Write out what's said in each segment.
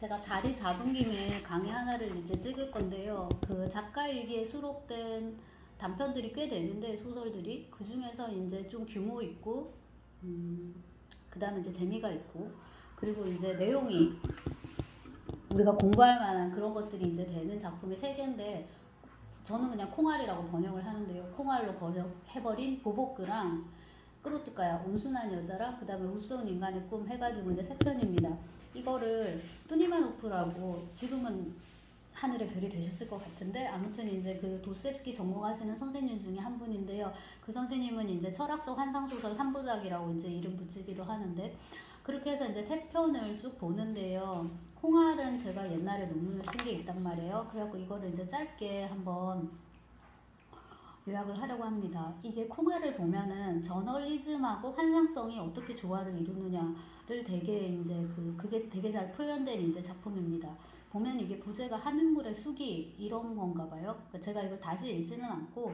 제가 자리 잡은 김에 강의 하나를 이제 찍을 건데요. 그 작가 일기에 수록된 단편들이 꽤 되는데 소설들이 그 중에서 이제 좀 규모 있고, 음, 그 다음에 이제 재미가 있고, 그리고 이제 내용이 우리가 공부할 만한 그런 것들이 이제 되는 작품이 세 개인데, 저는 그냥 콩알이라고 번역을 하는데요. 콩알로 번역해버린 보보크랑 ቅ로트가야 온순한 여자랑 그 다음에 우스운 인간의 꿈 해가지고 이제 세 편입니다. 이거를 뚜니마노프라고 지금은 하늘의 별이 되셨을 것 같은데 아무튼 이제 그 도스옙스키 전공하시는 선생님 중에 한 분인데요. 그 선생님은 이제 철학적 환상소설 3부작이라고 이제 이름 붙이기도 하는데 그렇게 해서 이제 세 편을 쭉 보는데요. 콩알은 제가 옛날에 논문을 쓴 게 있단 말이에요. 그래갖고 이거를 이제 짧게 한번 요약을 하려고 합니다. 이게 콩알을 보면은 저널리즘하고 환상성이 어떻게 조화를 이루느냐를 되게 이제 그 그게 되게 잘 표현된 이제 작품입니다. 보면 이게 부제가 하늘물의 수기 이런 건가 봐요. 그러니까 제가 이걸 다시 읽지는 않고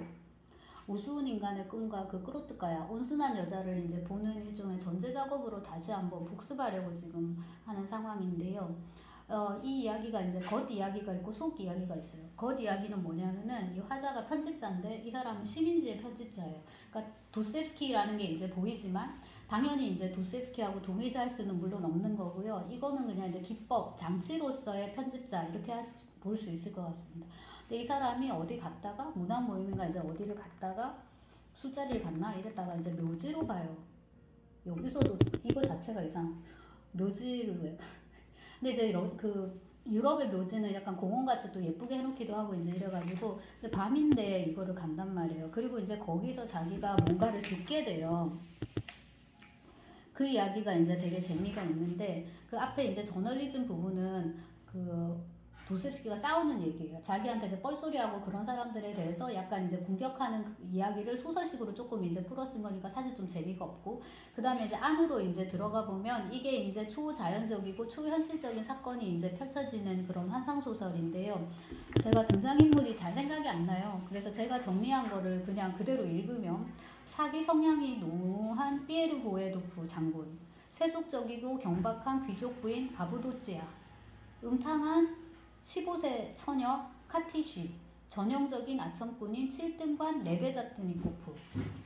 우스운 인간의 꿈과 그 꾸로트가야 온순한 여자를 이제 보는 일종의 전제 작업으로 다시 한번 복습하려고 지금 하는 상황인데요. 어, 이 이야기가 이제 겉 이야기가 있고 속 이야기가 있어요. 겉 이야기는 뭐냐면은 이 화자가 편집자인데 이 사람은 시민지의 편집자예요. 그러니까 도스옙스키라는 게 이제 보이지만 당연히 이제 도스옙스키하고 동일시할 수는 물론 없는 거고요. 이거는 그냥 이제 기법 장치로서의 편집자 이렇게 볼 수 있을 것 같습니다. 근데 이 사람이 어디 갔다가 문학 모임인가 이제 어디를 갔다가 술자리를 갔나 이랬다가 이제 묘지로 가요. 여기서도 이거 자체가 이상. 묘지를 왜? 근데 이제 이런 그 유럽의 묘지는 약간 공원같이 또 예쁘게 해놓기도 하고 이제 이래가지고 근데 밤인데 이거를 간단 말이에요. 그리고 이제 거기서 자기가 뭔가를 듣게 돼요. 그 이야기가 이제 되게 재미가 있는데 그 앞에 이제 저널리즘 부분은 그 도스옙스키가 싸우는 얘기예요. 자기한테 이제 뻘소리하고 그런 사람들에 대해서 약간 이제 공격하는 그 이야기를 소설식으로 조금 이제 풀어쓴 거니까 사실 좀 재미가 없고 그 다음에 이제 안으로 이제 들어가 보면 이게 이제 초자연적이고 초현실적인 사건이 이제 펼쳐지는 그런 환상 소설인데요. 제가 등장인물이 잘 생각이 안 나요. 그래서 제가 정리한 거를 그냥 그대로 읽으면 사기 성향이 노한 피에르 보에도프 장군, 세속적이고 경박한 귀족 부인 아부도찌아, 음탕한 15세 처녀 카티쉬, 전형적인 아첨꾼인 7등관 레베자트니코프,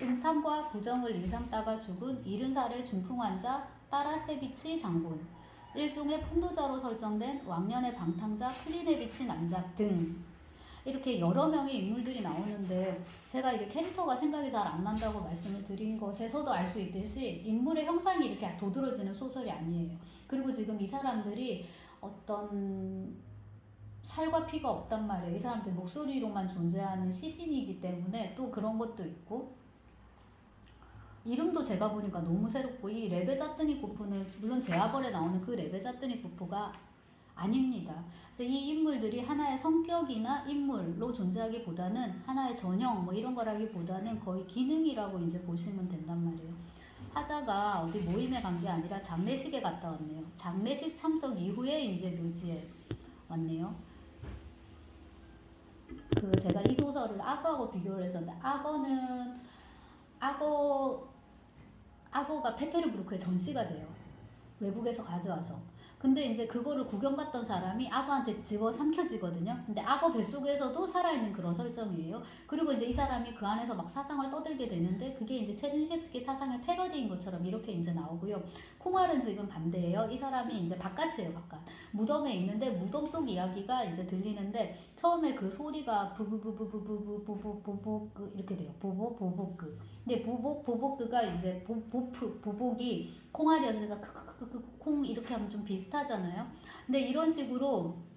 음탕과 부정을 일삼다가 죽은 70살의 중풍 환자 따라세비치 장군, 일종의 폭로자로 설정된 왕년의 방탕자 클리네비치 남자 등. 이렇게 여러 명의 인물들이 나오는데 제가 이게 캐릭터가 생각이 잘 안 난다고 말씀을 드린 것에서도 알 수 있듯이 인물의 형상이 이렇게 도드러지는 소설이 아니에요. 그리고 지금 이 사람들이 어떤 살과 피가 없단 말이에요. 이 사람들 목소리로만 존재하는 시신이기 때문에 또 그런 것도 있고 이름도 제가 보니까 너무 새롭고 이 레베자트니코프는 물론 제아벌에 나오는 그 레베자트니코프가 아닙니다. 그래서 이 인물들이 하나의 성격이나 인물로 존재하기보다는 하나의 전형 뭐 이런 거라기보다는 거의 기능이라고 이제 보시면 된단 말이에요. 화자가 어디 모임에 간 게 아니라 장례식에 갔다 왔네요. 장례식 참석 이후에 이제 묘지에 왔네요. 그 제가 이 소설을 악어하고 비교를 했었는데 악어는 악어 악어가 페테르부르크의 전시가 돼요. 외국에서 가져와서. 근데 이제 그거를 구경 갔던 사람이 악어한테 집어 삼켜지거든요. 근데 악어 뱃속에서도 살아있는 그런 설정이에요. 그리고 이제 이 사람이 그 안에서 막 사상을 떠들게 되는데 그게 이제 체르니첵스키 사상의 패러디인 것처럼 이렇게 이제 나오고요. 콩알은 지금 반대예요. 이 사람이 이제 바깥이에요, 바깥. 무덤에 있는데 무덤 속 이야기가 이제 들리는데 처음에 그 소리가 부부부부부부부부부부 이렇게 돼요. 보보 보보크. 근데 보보 보보크가 이제 보 보프 보복이 콩알이어서 제가 크크 크크 콩 이렇게 하면 좀 비슷하잖아요. 근데 이런 식으로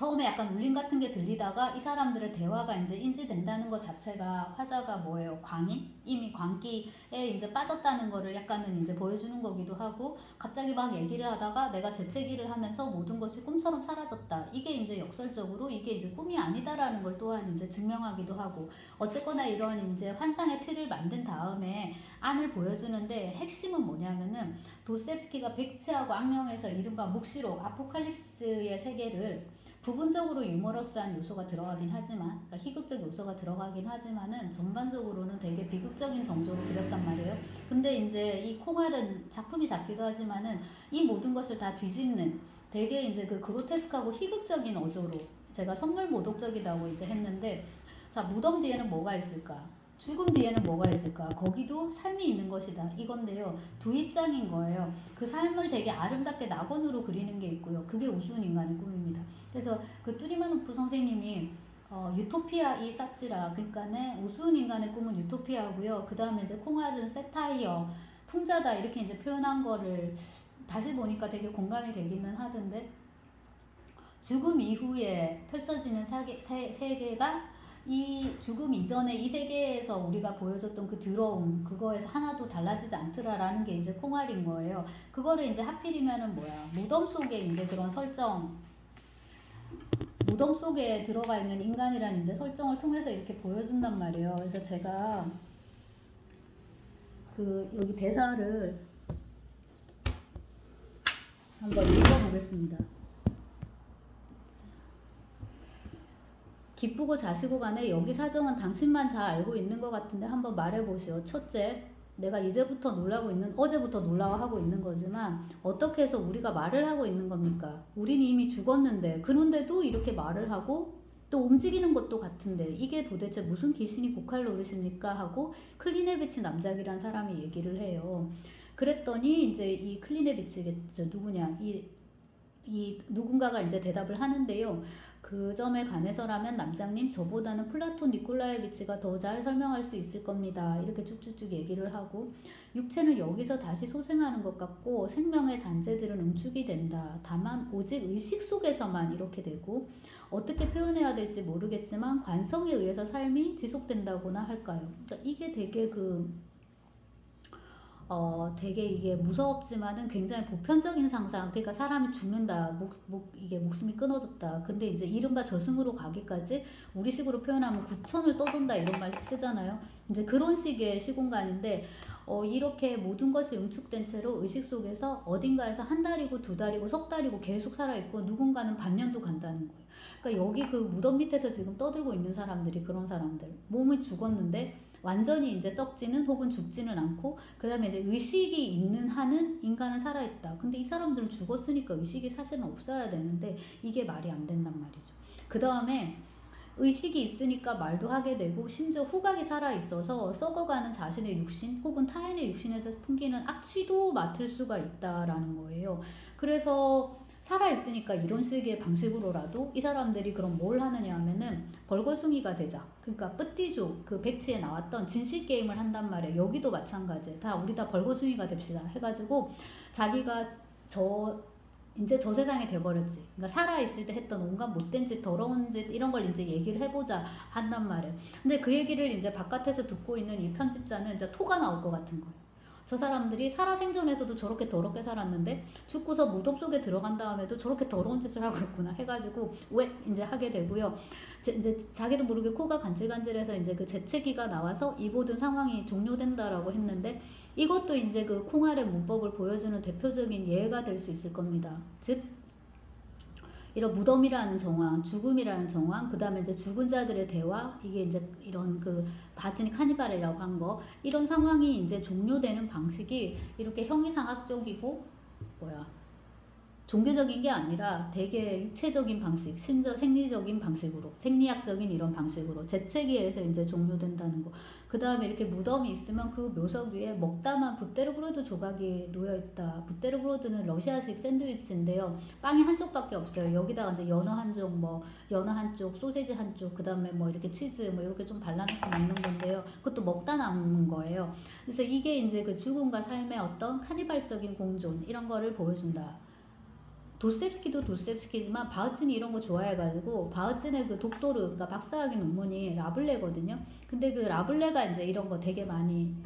처음에 약간 울림 같은 게 들리다가 이 사람들의 대화가 이제 인지된다는 것 자체가 화자가 뭐예요? 광인? 이미 광기에 이제 빠졌다는 거를 약간은 이제 보여주는 거기도 하고 갑자기 막 얘기를 하다가 내가 재채기를 하면서 모든 것이 꿈처럼 사라졌다. 이게 이제 역설적으로 이게 이제 꿈이 아니다라는 걸 또한 이제 증명하기도 하고 어쨌거나 이런 이제 환상의 틀을 만든 다음에 안을 보여주는데 핵심은 뭐냐면은 도스옙스키가 백치하고 악령에서 이른바 묵시록 아포칼립스의 세계를 부분적으로 유머러스한 요소가 들어가긴 하지만 그러니까 희극적 요소가 들어가긴 하지만은 전반적으로는 되게 비극적인 정조로 그렸단 말이에요. 근데 이제 이 콩알은 작품이 작기도 하지만은 이 모든 것을 다 뒤집는 되게 이제 그 그로테스크하고 희극적인 어조로 제가 선물 모독적이다고 이제 했는데 자 무덤 뒤에는 뭐가 있을까? 죽음 뒤에는 뭐가 있을까? 거기도 삶이 있는 것이다. 이건데요. 두 입장인 거예요. 그 삶을 되게 아름답게 낙원으로 그리는 게 있고요. 그게 우스운 인간의 꿈입니다. 그래서 그 뚜리마노프 선생님이 어, 유토피아 이 사찌라 그러니까는 우스운 인간의 꿈은 유토피아고요. 그 다음에 이제 콩알은 세타이어 풍자다 이렇게 이제 표현한 거를 다시 보니까 되게 공감이 되기는 하던데 죽음 이후에 펼쳐지는 사계, 세, 세계가 이 죽음 이전에 이 세계에서 우리가 보여줬던 그 더러움 그거에서 하나도 달라지지 않더라라는 게 이제 콩알인 거예요. 그거를 이제 하필이면은 뭐야 무덤 속에 이제 그런 설정 무덤 속에 들어가 있는 인간이라는 이제 설정을 통해서 이렇게 보여준단 말이에요. 그래서 제가 그 여기 대사를 한번 읽어보겠습니다. 기쁘고 자시고 간에 여기 사정은 당신만 잘 알고 있는 것 같은데 한번 말해보시오. 첫째, 내가 이제부터 놀라고 있는, 어제부터 놀라워하고 있는 거지만 어떻게 해서 우리가 말을 하고 있는 겁니까? 우린 이미 죽었는데 그런데도 이렇게 말을 하고 또 움직이는 것도 같은데 이게 도대체 무슨 귀신이 고칼 노릇입니까? 하고 클리네비치 남작이란 사람이 얘기를 해요. 그랬더니 이제 이 클리네비치겠죠. 누구냐? 이, 이 누군가가 이제 대답을 하는데요. 그 점에 관해서라면 남장님 저보다는 플라톤 니콜라에비치가 더 잘 설명할 수 있을 겁니다. 이렇게 쭉쭉쭉 얘기를 하고 육체는 여기서 다시 소생하는 것 같고 생명의 잔재들은 응축이 된다. 다만 오직 의식 속에서만 이렇게 되고 어떻게 표현해야 될지 모르겠지만 관성에 의해서 삶이 지속된다고나 할까요? 그러니까 이게 되게 그 어, 되게 이게 무섭지만은 굉장히 보편적인 상상. 그러니까 사람이 죽는다. 목, 목, 이게 목숨이 끊어졌다. 근데 이제 이른바 저승으로 가기까지 우리식으로 표현하면 구천을 떠돈다 이런 말 쓰잖아요. 이제 그런 식의 시공간인데, 어, 이렇게 모든 것이 응축된 채로 의식 속에서 어딘가에서 한 달이고 두 달이고 석 달이고 계속 살아있고 누군가는 반년도 간다는 거예요. 그러니까 여기 그 무덤 밑에서 지금 떠들고 있는 사람들이 그런 사람들. 몸이 죽었는데 완전히 이제 썩지는 혹은 죽지는 않고 그다음에 이제 의식이 있는 한은 인간은 살아있다. 근데 이 사람들은 죽었으니까 의식이 사실은 없어야 되는데 이게 말이 안 된단 말이죠. 그 다음에 의식이 있으니까 말도 하게 되고 심지어 후각이 살아 있어서 썩어가는 자신의 육신 혹은 타인의 육신에서 풍기는 악취도 맡을 수가 있다라는 거예요. 그래서 살아있으니까 이런 식의 방식으로라도 이 사람들이 그럼 뭘 하느냐 하면은 벌거숭이가 되자. 그러니까 뿌띠조 그 백지에 나왔던 진실 게임을 한단 말이에요. 여기도 마찬가지. 다 우리 다 벌거숭이가 됩시다. 해가지고 자기가 저 이제 저 세상에 돼버렸지. 그러니까 살아있을 때 했던 온갖 못된 짓, 더러운 짓 이런 걸 이제 얘기를 해보자 한단 말이에요. 근데 그 얘기를 이제 바깥에서 듣고 있는 이 편집자는 이제 토가 나올 것 같은 거예요. 저 사람들이 살아생전에서도 저렇게 더럽게 살았는데 죽고서 무덤 속에 들어간 다음에도 저렇게 더러운 짓을 하고 있구나 해가지고 왜 이제 하게 되고요. 제- 이제 자기도 모르게 코가 간질간질해서 이제 그 재채기가 나와서 이 모든 상황이 종료된다라고 했는데 이것도 이제 그 콩알의 문법을 보여주는 대표적인 예가 될 수 있을 겁니다. 즉 이런 무덤이라는 정황, 죽음이라는 정황, 그 다음에 이제 죽은 자들의 대화, 이게 이제 이런 그 바트니 카니발이라고 한 거, 이런 상황이 이제 종료되는 방식이 이렇게 형이상학적이고, 뭐야, 종교적인 게 아니라 되게 육체적인 방식, 심지어 생리적인 방식으로, 생리학적인 이런 방식으로 재채기에서 이제 종료된다는 거. 그 다음에 이렇게 무덤이 있으면 그 묘석 위에 먹다만 부테르브로드 조각이 놓여 있다. 부테르브로드는 러시아식 샌드위치인데요. 빵이 한쪽밖에 없어요. 여기다가 이제 연어 한쪽, 뭐 연어 한쪽, 소세지 한쪽, 그 다음에 뭐 이렇게 치즈 뭐 이렇게 좀 발라놓고 먹는 건데요. 그것도 먹다 남은 거예요. 그래서 이게 이제 그 죽음과 삶의 어떤 카니발적인 공존 이런 거를 보여준다. 도스텝스키도 도스텝스키지만 바흐틴이 이런 거 좋아해가지고 바흐틴의 그 독도르 그러니까 박사학위 논문이 라블레거든요. 근데 그 라블레가 이제 이런 거 되게 많이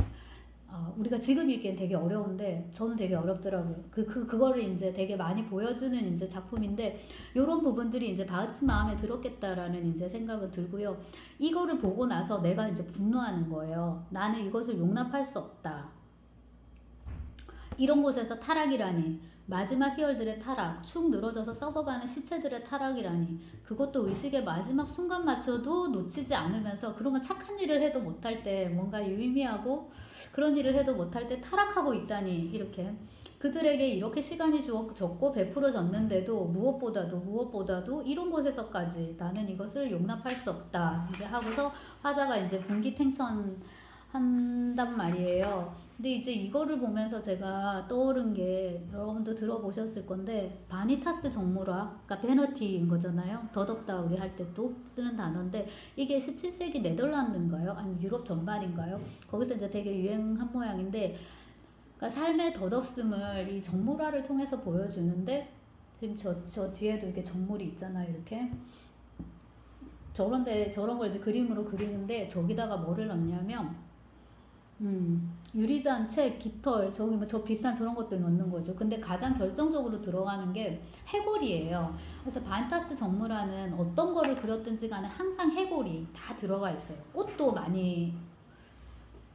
어, 우리가 지금 읽기엔 되게 어려운데 저는 되게 어렵더라고요. 그, 그 그거를 이제 되게 많이 보여주는 이제 작품인데 이런 부분들이 이제 바흐틴 마음에 들었겠다라는 이제 생각은 들고요. 이거를 보고 나서 내가 이제 분노하는 거예요. 나는 이것을 용납할 수 없다. 이런 곳에서 타락이라니 마지막 희열들의 타락, 축 늘어져서 썩어가는 시체들의 타락이라니 그것도 의식의 마지막 순간 맞춰도 놓치지 않으면서 그러면 착한 일을 해도 못할 때 뭔가 유의미하고 그런 일을 해도 못할 때 타락하고 있다니 이렇게 그들에게 이렇게 시간이 주어졌고 베풀어졌는데도 무엇보다도 무엇보다도 이런 곳에서까지 나는 이것을 용납할 수 없다. 이제 하고서 화자가 이제 분기탱천 한단 말이에요. 근데 이제 이거를 보면서 제가 떠오른 게 여러분도 들어보셨을 건데 바니타스 정무라 그러니까 베너티인 거잖아요. 더덥다 우리 할 때 또 쓰는 단어인데 이게 17세기 네덜란드인가요? 아니면 유럽 전반인가요? 거기서 이제 되게 유행한 모양인데 그러니까 삶의 덧없음을 이 정물화를 통해서 보여주는데 지금 저, 저 뒤에도 이게 정물이 있잖아요 이렇게 저런데 저런 걸 이제 그림으로 그리는데 저기다가 뭐를 넣냐면 음, 유리잔, 책, 깃털, 저기 뭐 저 비싼 저런 것들 넣는 거죠. 근데 가장 결정적으로 들어가는 게 해골이에요. 그래서 반타스 정물화는 어떤 거를 그렸든지 간에 항상 해골이 다 들어가 있어요. 꽃도 많이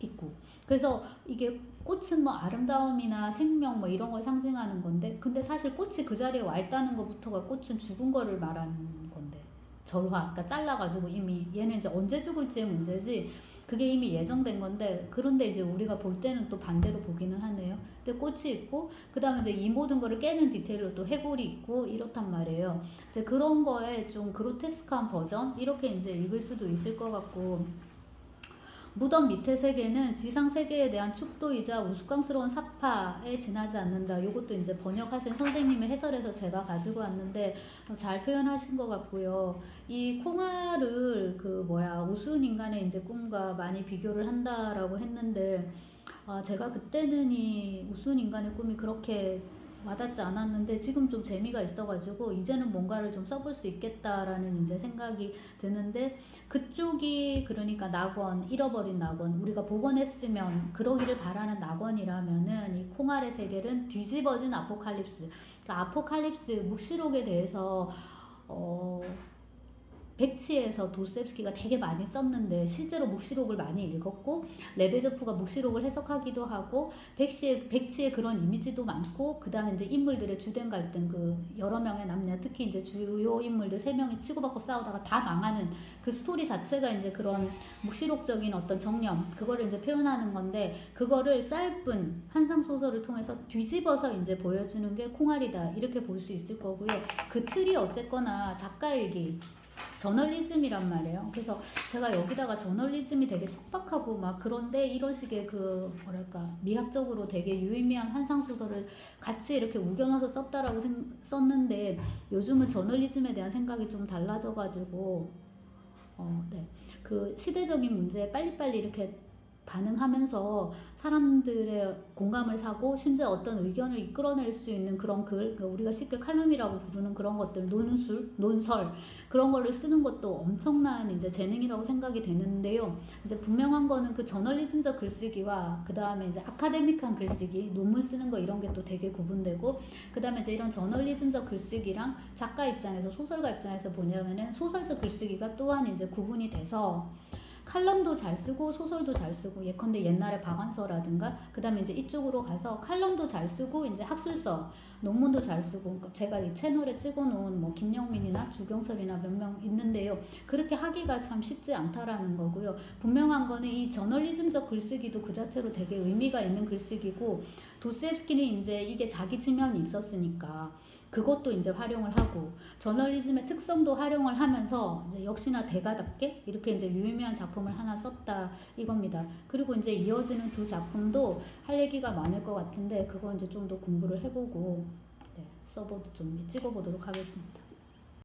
있고. 그래서 이게 꽃은 뭐 아름다움이나 생명 뭐 이런 걸 상징하는 건데, 근데 사실 꽃이 그 자리에 와 있다는 것부터가 꽃은 죽은 거를 말하는. 절화, 그러니까 잘라가지고 이미 얘는 이제 언제 죽을지의 문제지 그게 이미 예정된 건데 그런데 이제 우리가 볼 때는 또 반대로 보기는 하네요. 근데 꽃이 있고 그 다음에 이제 이 모든 거를 깨는 디테일로 또 해골이 있고 이렇단 말이에요. 이제 그런 거에 좀 그로테스크한 버전 이렇게 이제 읽을 수도 있을 것 같고 무덤 밑의 세계는 지상 세계에 대한 축도이자 우스꽝스러운 사파에 지나지 않는다. 이것도 이제 번역하신 선생님의 해설에서 제가 가지고 왔는데 어, 잘 표현하신 것 같고요. 이 콩알을 그 뭐야 우스운 인간의 이제 꿈과 많이 비교를 한다라고 했는데 아, 제가 그때는 이 우스운 인간의 꿈이 그렇게 와닿지 않았는데 지금 좀 재미가 있어가지고 이제는 뭔가를 좀 써볼 수 있겠다라는 이제 생각이 드는데 그쪽이 그러니까 낙원 잃어버린 낙원 우리가 복원했으면 그러기를 바라는 낙원이라면은 이 콩알의 세계는 뒤집어진 아포칼립스. 그러니까 아포칼립스 묵시록에 대해서 어 백치에서 도스옙스키가 되게 많이 썼는데 실제로 묵시록을 많이 읽었고 레베조프가 묵시록을 해석하기도 하고 백시의 백치의 그런 이미지도 많고 그 다음에 이제 인물들의 주된 갈등 그 여러 명의 남녀 특히 이제 주요 인물들 세 명이 치고받고 싸우다가 다 망하는 그 스토리 자체가 이제 그런 묵시록적인 어떤 정념 그거를 이제 표현하는 건데 그거를 짧은 한상 소설을 통해서 뒤집어서 이제 보여주는 게 콩알이다 이렇게 볼 수 있을 거고요. 그 틀이 어쨌거나 작가 일기 저널리즘이란 말이에요. 그래서 제가 여기다가 저널리즘이 되게 척박하고 막 그런데 이런 식의 그 뭐랄까 미학적으로 되게 유의미한 한상 소설을 같이 이렇게 우겨넣어서 썼다라고 생, 썼는데 요즘은 저널리즘에 대한 생각이 좀 달라져가지고 어, 네. 그 시대적인 문제에 빨리빨리 이렇게 반응하면서 사람들의 공감을 사고 심지어 어떤 의견을 이끌어낼 수 있는 그런 글, 그 우리가 쉽게 칼럼이라고 부르는 그런 것들, 논술, 논설 그런 거를 쓰는 것도 엄청난 이제 재능이라고 생각이 되는데요. 이제 분명한 거는 그 저널리즘적 글쓰기와 그 다음에 이제 아카데믹한 글쓰기, 논문 쓰는 거 이런 게 또 되게 구분되고 그 다음에 이제 이런 저널리즘적 글쓰기랑 작가 입장에서 소설가 입장에서 보냐면은 소설적 글쓰기가 또한 이제 구분이 돼서 칼럼도 잘 쓰고 소설도 잘 쓰고 예컨대 옛날에 박완서라든가 그다음에 이제 이쪽으로 가서 칼럼도 잘 쓰고 이제 학술서 논문도 잘 쓰고 그러니까 제가 이 채널에 찍어놓은 뭐 김영민이나 주경섭이나 몇 명 있는데요. 그렇게 하기가 참 쉽지 않다라는 거고요. 분명한 거는 이 저널리즘적 글쓰기도 그 자체로 되게 의미가 있는 글쓰기고 도스옙스키는 이제 이게 자기 지면이 있었으니까 그것도 이제 활용을 하고 저널리즘의 특성도 활용을 하면서 이제 역시나 대가답게 이렇게 이제 유의미한 작품을 하나 썼다 이겁니다. 그리고 이제 이어지는 두 작품도 할 얘기가 많을 것 같은데 그거 이제 좀 더 공부를 해보고 네, 써보도 좀 찍어보도록 하겠습니다.